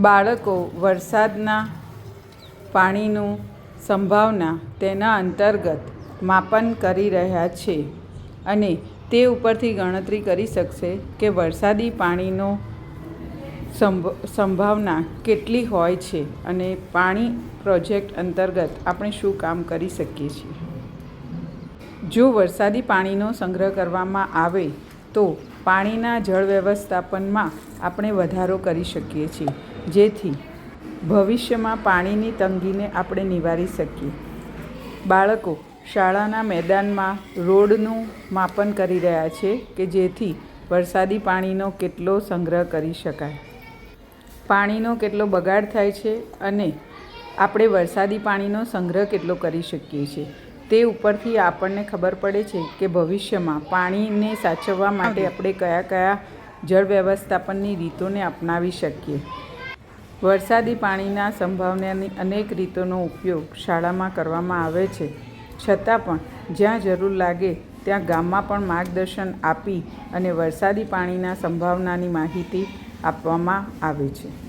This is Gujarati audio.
બાળકો વરસાદના પાણીનું સંભાવના તેના અંતર્ગત માપન કરી રહ્યા છે અને તે ઉપરથી ગણતરી કરી શકશે કે વરસાદી પાણીનો સંભ, સંભાવના કેટલી હોય છે અને પાણી પ્રોજેક્ટ અંતર્ગત આપણે શું કામ કરી શકીએ છીએ. જો વરસાદી પાણીનો સંગ્રહ કરવામાં આવે તો પાણીના જળ વ્યવસ્થાપનમાં આપણે વધારો કરી શકીએ છીએ. જેથી ભવિષ્યમાં પાણીની તંગીને આપણે નિવારી શકીએ. બાળકો શાળાના મેદાનમાં રોડનું માપન કરી રહ્યા છે કે જેથી વરસાદી પાણીનો કેટલો સંગ્રહ કરી શકાય. પાણીનો કેટલો બગાડ થાય છે અને આપણે વરસાદી પાણીનો સંગ્રહ કેટલો કરી શકીએ છીએ. તે ઉપરથી આપણને ખબર પડે છે કે ભવિષ્યમાં પાણીને સાચવવા માટે આપણે કયા કયા જળ વ્યવસ્થાપનની રીતોને અપનાવી શકીએ. વરસાદી પાણીના સંભાવનાની અનેક રીતોનો ઉપયોગ શાળામાં કરવામાં આવે છે. છતાં પણ જ્યાં જરૂર લાગે ત્યાં ગામમાં પણ માર્ગદર્શન આપી અને વરસાદી પાણીના સંભાવનાની માહિતી આપવામાં આવે છે.